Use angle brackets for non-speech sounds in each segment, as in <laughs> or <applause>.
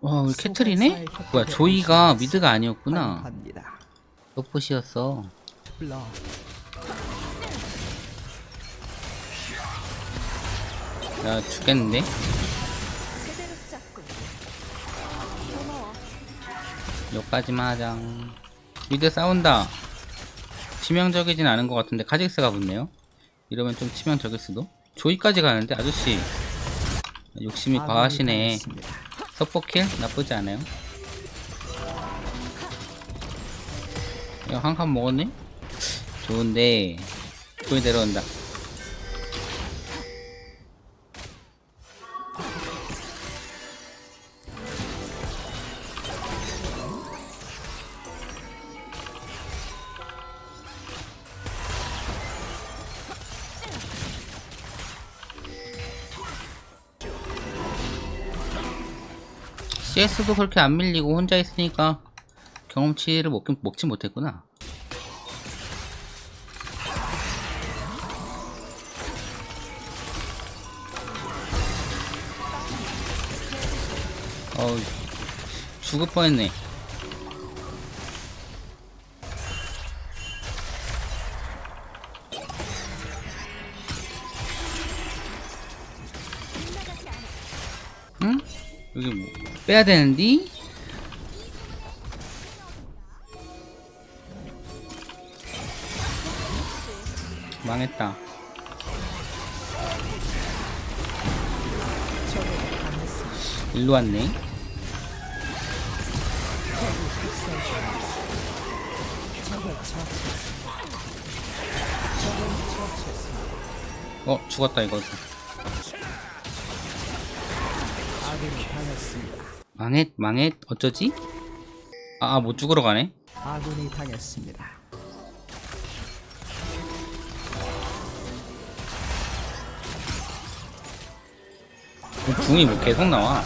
와 우리 캐틀이네? 뭐야 조이가 미드가 아니었구나. 블러. 야 죽겠는데? 여기까지만 하자. 미드 싸운다. 치명적이진 않은 것 같은데 카직스가 붙네요. 이러면 좀 치명적일 수도? 조이까지 가는데 아저씨. 욕심이 아군이 과하시네. 서포킬? 나쁘지 않아요. 한칸 먹었네? 좋은데 조이 내려온다 CS도 그렇게 안 밀리고 혼자 있으니까 경험치를 먹긴, 먹지 못했구나. 어우, 죽을 뻔했네. 빼야 되는디? 망했다. 일로 왔네. 어 죽었다 이거. 아군이 당했습니다. 망했 망했 어쩌지? 아못 죽으러 가네. 아군이 당했습니다. 궁이 뭐 계속 나와.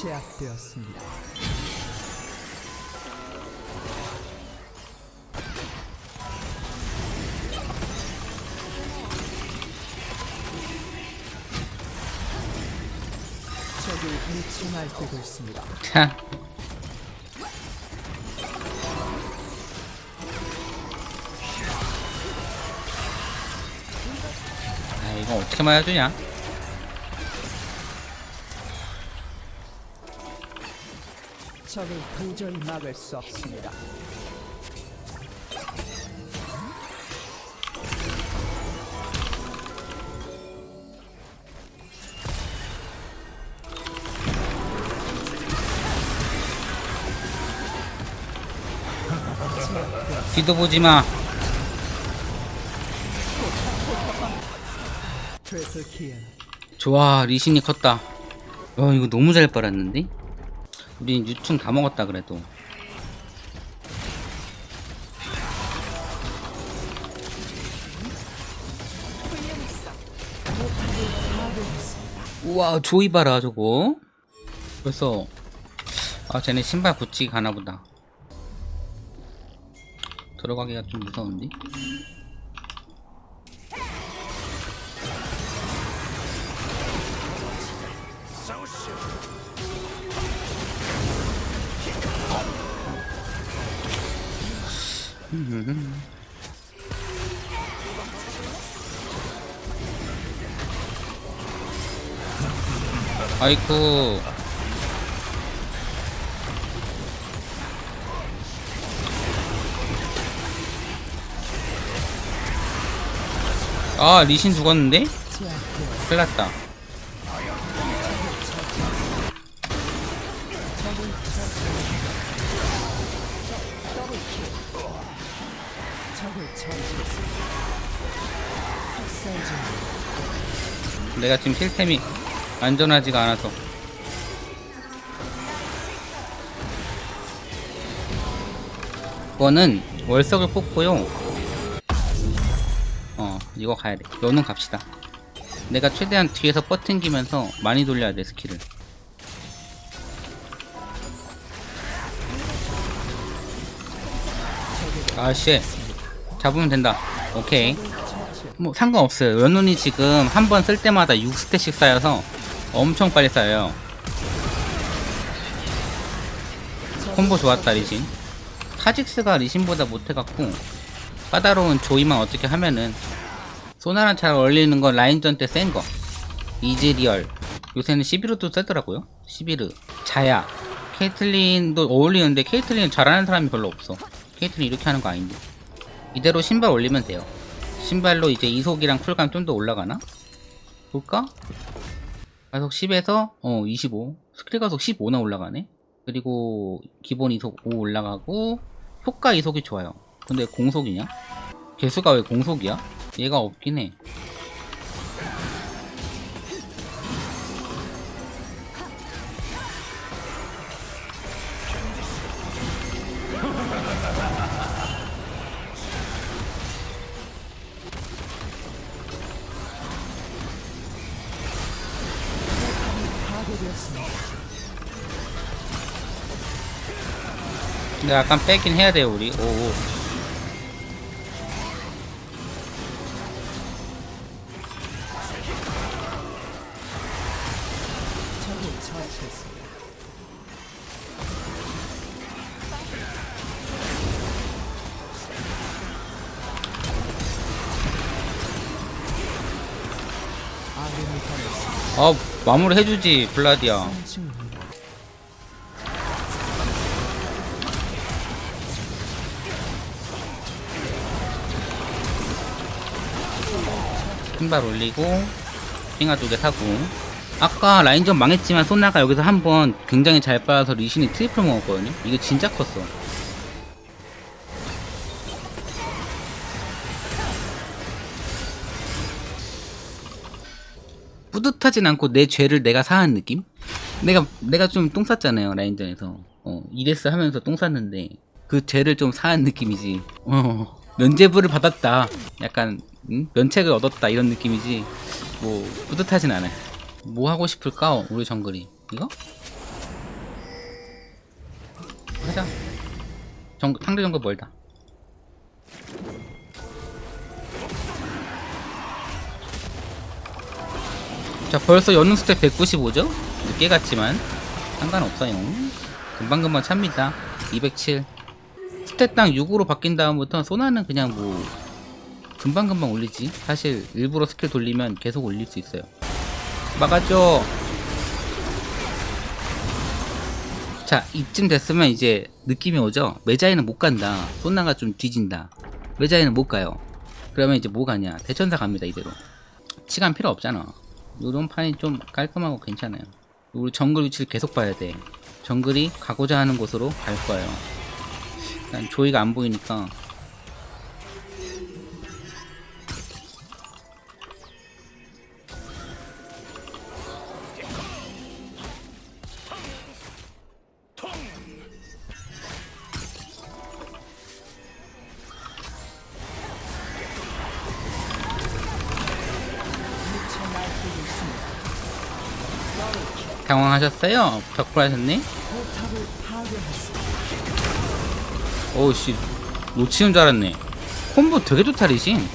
제압되었습니다. 때고 있습니다. 자. 아 이거 어떻게 맞아주냐? 적을 도저히 막을 수 없습니다. 뒤도 보지 마. 좋아 리신이 컸다. 와 이거 너무 잘 빨았는데? 우린 유충 다 먹었다 그래도. 우와 조이 봐라 저거. 벌써 아 쟤네 신발 붙이기 가나보다. 들어가기가 좀 무서운데? 아이쿠 아 리신 죽었는데? 큰일났다. 내가 지금 시스템이 안전하지가 않아서 이거는 월석을 뽑고요 어 이거 가야돼 너는 갑시다 내가 최대한 뒤에서 버팅기면서 많이 돌려야 돼 스킬을 아씨 잡으면 된다 오케이. 뭐 상관없어요. 연운이 지금 한 번 쓸 때마다 6스택씩 쌓여서 엄청 빨리 쌓여요. 콤보 좋았다 리신. 카직스가 리신보다 못해갖고 까다로운 조이만 어떻게 하면은 소나랑 잘 어울리는 건 라인전 때 센 거. 이즈리얼. 요새는 11호도 세더라고요. 11호. 자야. 케이틀린도 어울리는데 케이틀린 잘하는 사람이 별로 없어. 케이틀린 이렇게 하는 거 아닌데. 이대로 신발 올리면 돼요. 신발로 이제 이속이랑 쿨감 좀 더 올라가나? 볼까? 가속 10에서 어 25. 스킬 가속 15나 올라가네. 그리고 기본 이속 5 올라가고 효과 이속이 좋아요. 근데 공속이냐? 개수가 왜 공속이야? 얘가 없긴 해. 근데 약간 빼긴 해야 돼요 우리. 오. 적 아 마무리 해주지. 중입니다. 신발 올리고 핑하 두개 사고 아까 라인전 망했지만 소나가 여기서 한번 굉장히 잘 빠져서 리신이 트리플 먹었거든요 이거 진짜 컸어 뿌듯하진 않고 내 죄를 내가 사한 느낌? 내가 내가 좀 똥 쌌잖아요 라인전에서. 어 이레스 하면서 똥 쌌는데 그 죄를 좀 사한 느낌이지. 어 면제부를 받았다. 약간 음? 면책을 얻었다 이런 느낌이지. 뭐 뿌듯하진 않아요 뭐 하고 싶을까 우리 정글이? 이거? 하자. 정, 상대 정글 멀다 자 벌써 연능 스텝 195죠? 늦게 갔지만 상관없어요. 금방금방 찹니다. 207 스탯당 6으로 바뀐 다음부터 소나는 그냥 뭐 금방금방 올리지. 사실 일부러 스킬 돌리면 계속 올릴 수 있어요. 막아줘 자 이쯤 됐으면 이제 느낌이 오죠? 메자이는 못 간다. 소나가 좀 뒤진다. 메자이는 못 가요. 그러면 이제 뭐 가냐? 대천사 갑니다 이대로. 시간 필요 없잖아 요런 판이 좀 깔끔하고 괜찮아요. 우리 정글 위치를 계속 봐야 돼. 정글이 가고자 하는 곳으로 갈 거예요. 일단 조이가 안 보이니까 당황하셨어요? 파괴했습니다. 오우씨 놓치는 줄 알았네 콤보 되게 좋다 리신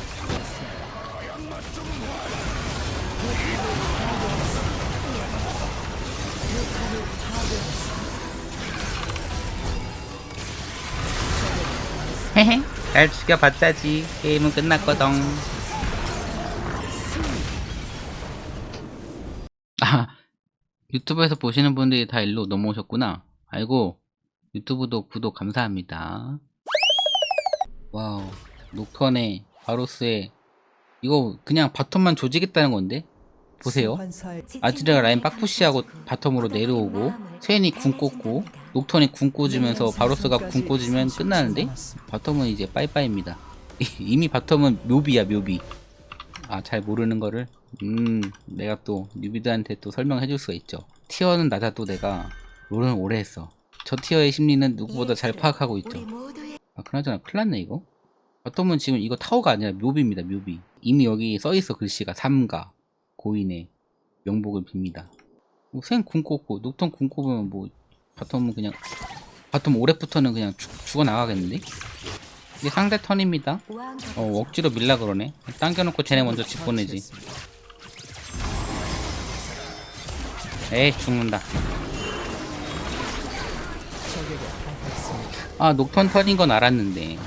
헤헤 날 죽여봤자지 게임은 끝났거든 유튜브에서 보시는 분들이 다 일로 넘어오셨구나 아이고 유튜브도 구독 감사합니다. 와우, 녹턴에 바로스에 이거 그냥 바텀만 조지겠다는 건데 보세요. 아지르가 라인 빡푸시하고 바텀으로 내려오고 스웬이 궁 꽂고 녹턴이 궁 꽂으면서 바로스가 궁 꽂으면 끝나는데 바텀은 이제 빠이빠이입니다. <laughs> 이미 바텀은 묘비야 묘비. 아 잘 모르는 거를 음 내가 또 뉴비들한테 또 설명해 줄 수가 있죠. 티어는 낮아도 내가 롤은 오래 했어. 저 티어의 심리는 누구보다 잘 파악하고 있죠. 아 그나저나 큰일났네 이거. 바텀은 지금 이거 타워가 아니라 묘비입니다 묘비. 이미 여기 써있어 글씨가 삼가 고인의 명복을 빕니다. 뭐, 생궁 꽂고 녹턴 궁 꽂으면 뭐 바텀은 그냥 바텀 오래부터는 그냥 죽, 죽어 나가겠는데? 이게 상대 턴입니다. 왕어 억지로 밀라 그러네. 당겨놓고 쟤네 먼저 집 보내지. 에이 죽는다. 아 녹턴 턴인 건 알았는데.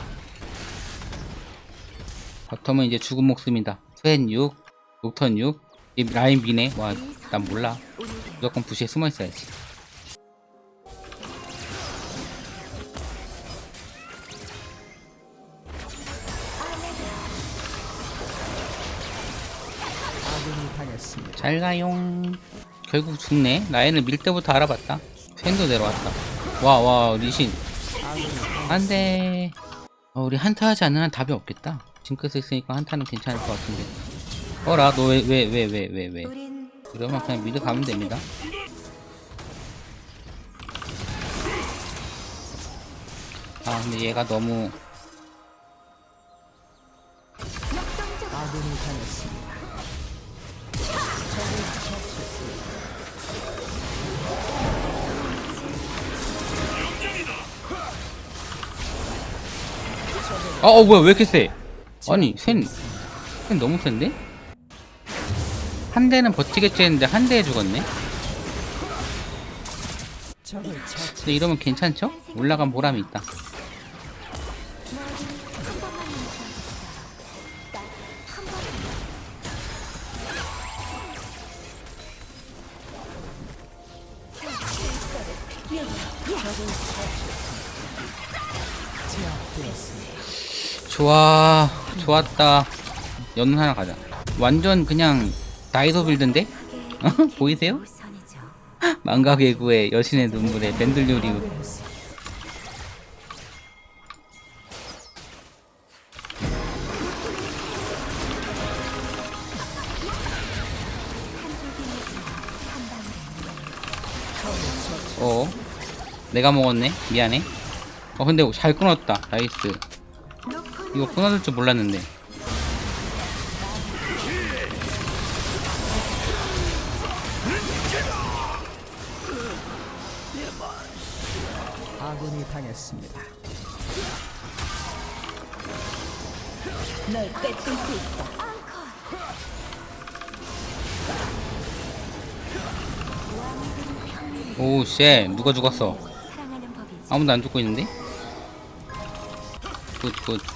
바텀은 이제 죽은 목숨이다. 스웬 6, 녹턴 6, 이 라인 미네. 와, 난 몰라. 무조건 부시에 숨어 있어야지. 잘 가용. 결국 죽네. 라인을 밀 때부터 알아봤다. 팬도 내려왔다. 와, 와, 리신. 아군이 당- 안 돼. 어, 우리 한타 하지 않는 한 답이 없겠다. 징크스 있으니까 한타는 괜찮을 것 같은데. 어라, 너 왜, 왜, 왜, 왜, 왜, 왜. 우린 그러면 그냥 미드 가면 됩니다. 아, 근데 얘가 너무 아군이 당했습니다. 아, 어, 뭐야, 왜 이렇게 세? 아니, 센, 센 너무 센데? 한 대는 버티겠지 했는데 한 대에 죽었네? 근데 이러면 괜찮죠? 올라간 보람이 있다. 제압되었습니다. 좋아, 좋았다. 연운 하나 가자. 완전 그냥 다이소 빌드인데? 어? <laughs> 보이세요? <laughs> 망가 개구의 여신의 눈물에 밴들요리 파괴했습니다. 어 내가 먹었네 미안해 어 근데 잘 끊었다 나이스 이거 끊어질 줄 몰랐는데 아군이 당했습니다. 널 뺏을 수 있다. 앙커. 오쉣 누가 죽었어. 아무도 안 죽고 있는데 굿굿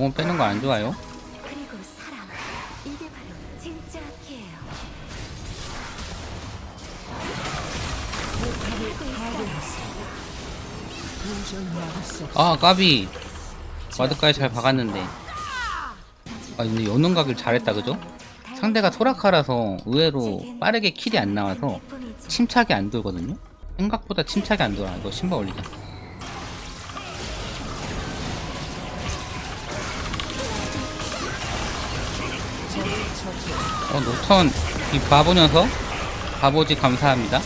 몸은 빼는 거 안 좋아요 그리고 사랑. 이게 바로 진짜 악기예요. 도저히 막을 수 없습니다. 아 까비 와드까지 잘 박았는데 아 근데 여는 각을 잘했다 그죠? 상대가 소라카라서 의외로 빠르게 킬이 안 나와서. 침착이 안 돌거든요? 생각보다 침착이 안 돌아 이거 신발 올리자 어 노턴 이 바보 녀석 바보지 감사합니다.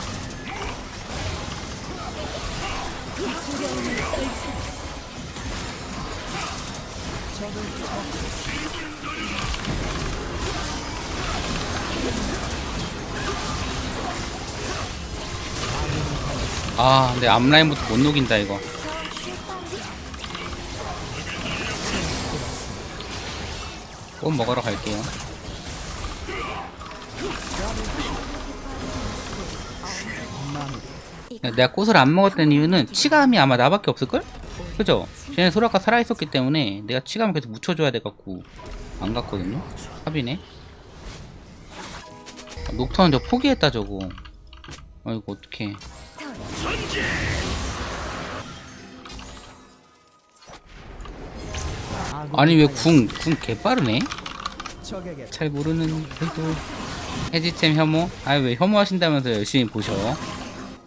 아 근데 앞라인부터 못 녹인다 이거 꼭 먹으러 갈게요. 내가 꽃을 안 먹었던 이유는 치감이 아마 나밖에 없을걸? 그죠? 쟤네 소라카 살아있었기 때문에 내가 치감을 계속 묻혀줘야 돼갖고 안 갔거든요? 합이네 아, 녹턴 저 포기했다 저거 아이고 어떡해 아니 왜. 궁, 궁 개빠르네? 잘 모르는 그래도 해지템 혐오? 아니 왜 혐오하신다면서 열심히 보셔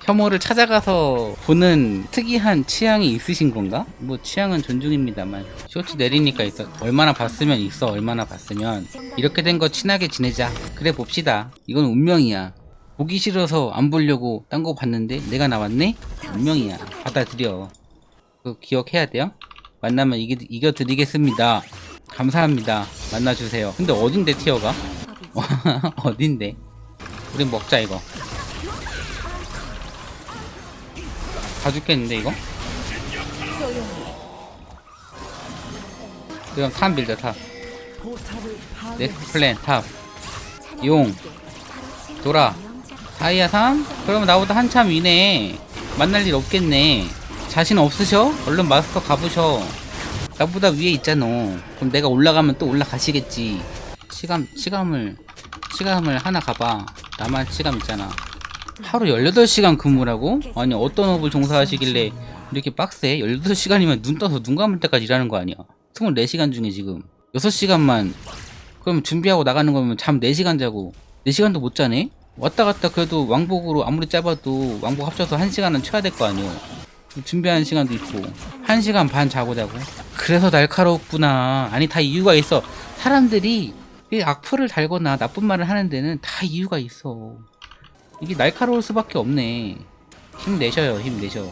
혐오를 찾아가서 보는 특이한 취향이 있으신 건가? 뭐 취향은 존중입니다만 쇼츠 내리니까 있어 얼마나 봤으면 있어 얼마나 봤으면 이렇게 된 거 친하게 지내자 그래 봅시다 이건 운명이야 보기 싫어서 안 보려고 딴 거 봤는데 내가 나왔네? 운명이야 받아들여 그거 기억해야 돼요 만나면 이겨, 이겨드리겠습니다 감사합니다. 만나주세요. 근데 어딘데 티어가? 법이지. <laughs> 어딘데? 우린 먹자 이거. 다 죽겠는데 이거? 그럼 탑 빌드 탑. 넥스트 플랜 탑. 용. 돌아. 다이아 3? 그러면 나보다 한참 위네. 만날 일 없겠네. 자신 없으셔? 얼른 마스터 가보셔. 나보다 위에 있잖아. 그럼 내가 올라가면 또 올라가시겠지. 시간, 시간을, 시간을 하나 가봐. 나만 시간 있잖아. 하루 18시간 근무라고? 아니, 어떤 업을 종사하시길래 이렇게 빡세? 18시간이면 눈 떠서 눈 감을 때까지 일하는 거 아니야? 24시간 중에 지금 6시간만 그럼 준비하고 나가는 거면 잠 4시간 자고 4시간도 못 자네? 왔다 갔다 그래도 왕복으로 아무리 짧아도 왕복 합쳐서 1시간은 쳐야 될 거 아니오 준비하는 시간도 있고 1시간 반 자고 자고 그래서 날카롭구나 아니 다 이유가 있어 사람들이 이 악플을 달거나 나쁜 말을 하는 데는 다 이유가 있어 이게 날카로울 수밖에 없네 힘내셔요 힘내셔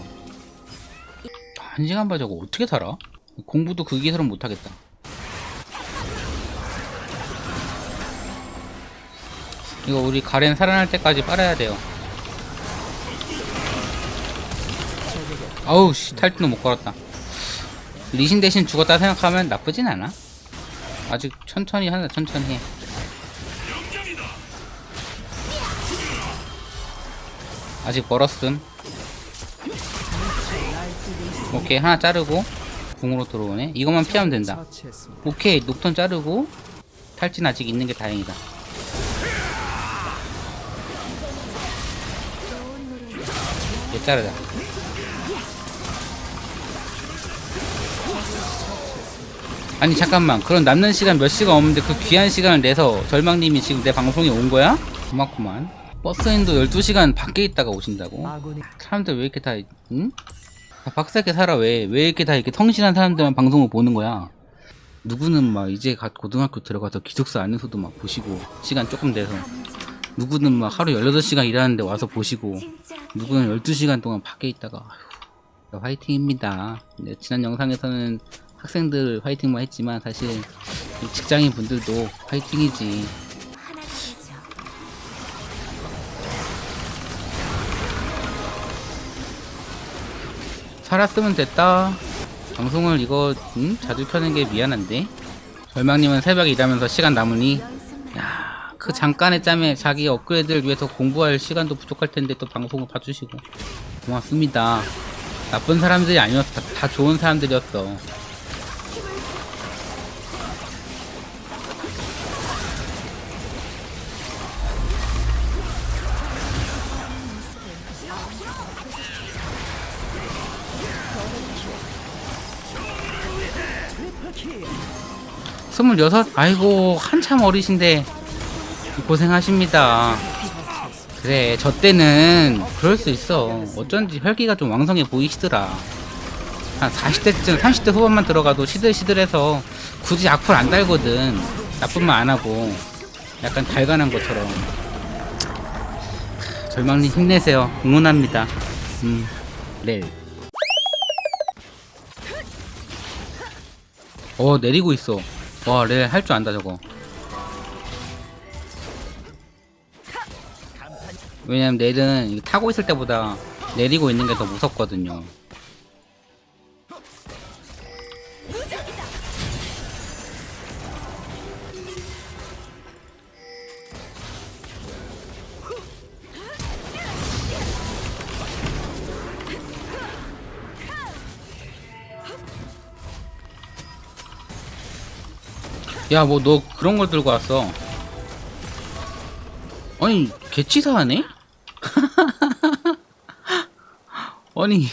1시간 반 자고 어떻게 살아? 공부도 그 기술은 못하겠다 이거 우리 가렌 살아날 때까지 빨아야 돼요. 아우 씨 탈진도 못 걸었다. 리신 대신 죽었다 생각하면 나쁘진 않아. 아직 천천히 하자 천천히 해. 아직 멀었음. 오케이 하나 자르고 궁으로 들어오네. 이것만 피하면 된다. 오케이 녹턴 자르고 탈진 아직 있는 게 다행이다. 얘 자르자. 아니 잠깐만 그럼 남는 시간 몇 시간 없는데 그 귀한 시간을 내서 절망님이 지금 내 방송에 온 거야? 고맙구만 버스인도 12시간 밖에 있다가 오신다고? 사람들 왜 이렇게 다 응? 다 빡세게 살아 왜? 왜 이렇게 다 이렇게 성실한 사람들만 방송을 보는 거야? 누구는 막 이제 갓 고등학교 들어가서 기숙사 안에서도 막 보시고 시간 조금 돼서 누구는 막 하루 18시간 일하는데 와서 보시고 누구는 12시간 동안 밖에 있다가 화이팅입니다. 네, 지난 영상에서는 학생들 화이팅만 했지만 사실 이 직장인 분들도 화이팅이지. 살았으면 됐다. 방송을 이거 음? 자주 켜는 게 미안한데. 절망님은 새벽에 일하면서 시간 남으니 야, 그 잠깐의 짬에 자기 업그레이드를 위해서 공부할 시간도 부족할 텐데 또 방송을 봐주시고 고맙습니다. 나쁜 사람들이 아니었어. 다, 다 좋은 사람들이었어. 스물여섯? 아이고 한참 어리신데 고생하십니다. 그래 저 때는 그럴 수 있어. 어쩐지 혈기가 좀 왕성해 보이시더라. 한 40대쯤 30대 후반만 들어가도 시들시들해서 굳이 악플 안 달거든. 나쁜 말안 하고 약간 달간한 것처럼. 절망님 힘내세요. 응원합니다. 음, 네. 어 내리고 있어. 와, 렐할줄 안다 저거. 왜냐면 이거 타고 있을 때보다 내리고 있는 게 더 무섭거든요. 야, 뭐 너 그런 걸 들고 왔어. 아니, 개치사하네? <laughs> 아니,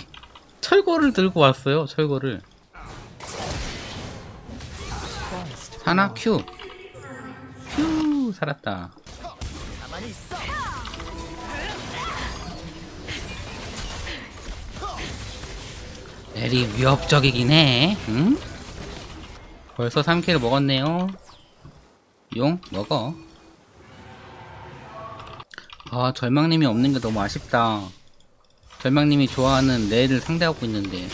철거를 들고 왔어요, 철거를. 사나? 큐. 큐, 살았다. 넬이 위협적이긴 해, 응? 벌써 3킬 먹었네요. 용 먹어. 아 절망님이 없는게 너무 아쉽다. 절망님이 좋아하는 레일을 상대하고 있는데.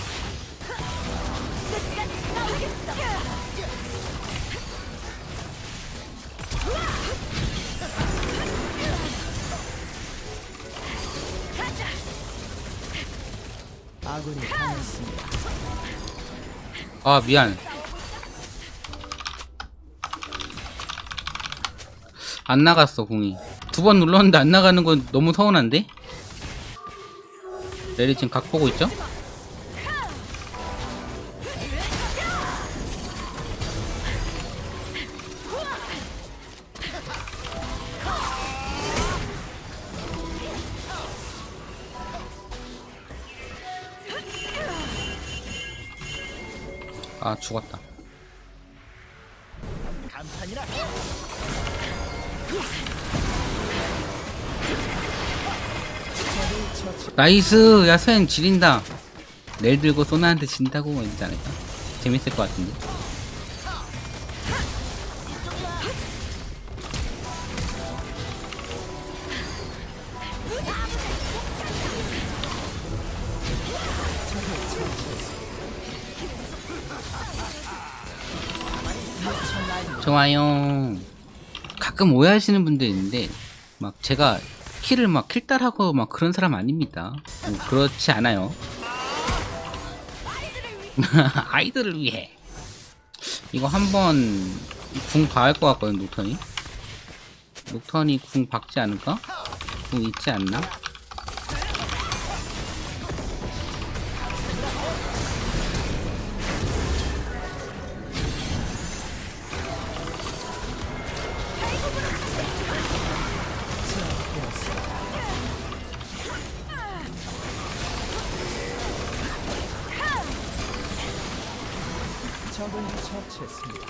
아 미안. 안 나갔어 공이 두 번 눌렀는데 안 나가는 건 너무 서운한데? 레리 지금 각 보고 있죠? 아 죽었다 나이스 야스엔 지린다. 낼 들고 소나한테 진다고 뭐 이러지 않을까? 재밌을 것 같은데. 좋아요 가끔 오해하시는 분들 있는데 막 제가 키를 막 킬달하고 막 그런 사람 아닙니다 뭐 그렇지 않아요 <laughs> 아이들을 위해 이거 한번 궁 봐야 할것 같거든 녹턴이 녹턴이 궁 박지 않을까? 궁 있지 않나? 적을 처치했습니다.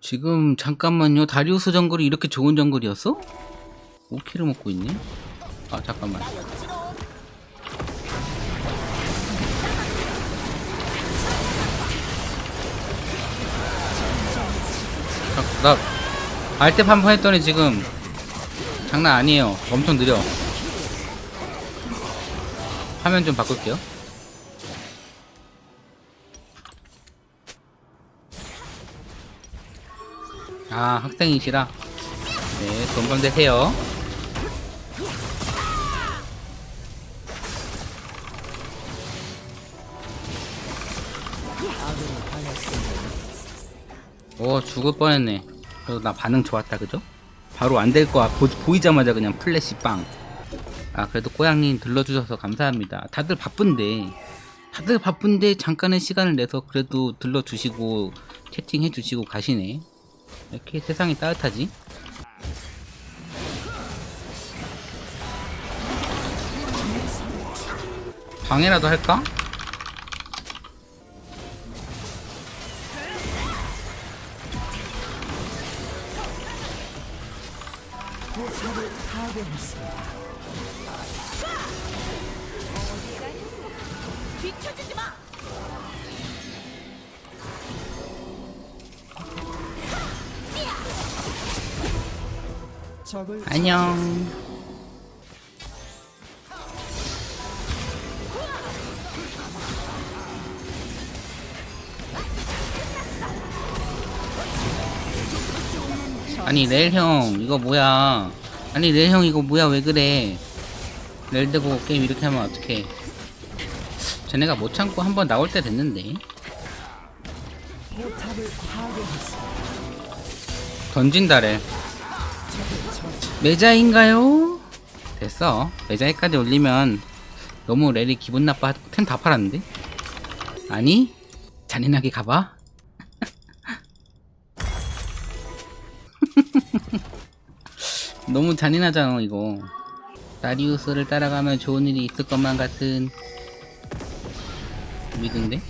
지금 잠깐만요. 다리우스 정글이 이렇게 좋은 정글이었어? 5킬을 먹고 있네. 아 잠깐만. 자, 나 알텝 한번 했더니 지금 장난 아니에요. 엄청 느려 화면 좀 바꿀게요 아 학생이시라 네 건강 되세요. 오 죽을 뻔했네 그래도 나 반응 좋았다 그죠? 바로 안 될거 보이자마자 그냥 플래시 빵. 아 그래도 꼬양님 들러주셔서 감사합니다. 다들 바쁜데 다들 바쁜데 잠깐의 시간을 내서 그래도 들러주시고 채팅해 주시고 가시네. 이렇게 세상이 따뜻하지? 방해라도 할까? 파괴했습니다. 뒤쳐지지 마. 적을 안녕. 아니 렐형 이거 뭐야 아니 렐형 이거 뭐야 왜 그래 렐 되고 게임 이렇게 하면 어떡해 쟤네가 못 참고 한 번 나올 때 됐는데 포탑을 파괴했습니다. 던진다 렐 적을 처치. 매자인가요? 됐어. 매자에까지 올리면 너무 렐이 기분 나빠. 템 다 팔았는데? 아니? 잔인하게 가봐. <laughs> 너무 잔인하잖아, 이거. 다리우스를 따라가면 좋은 일이 있을 것만 같은 믿은데?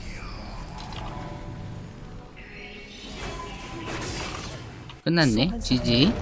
끝났네. 지지.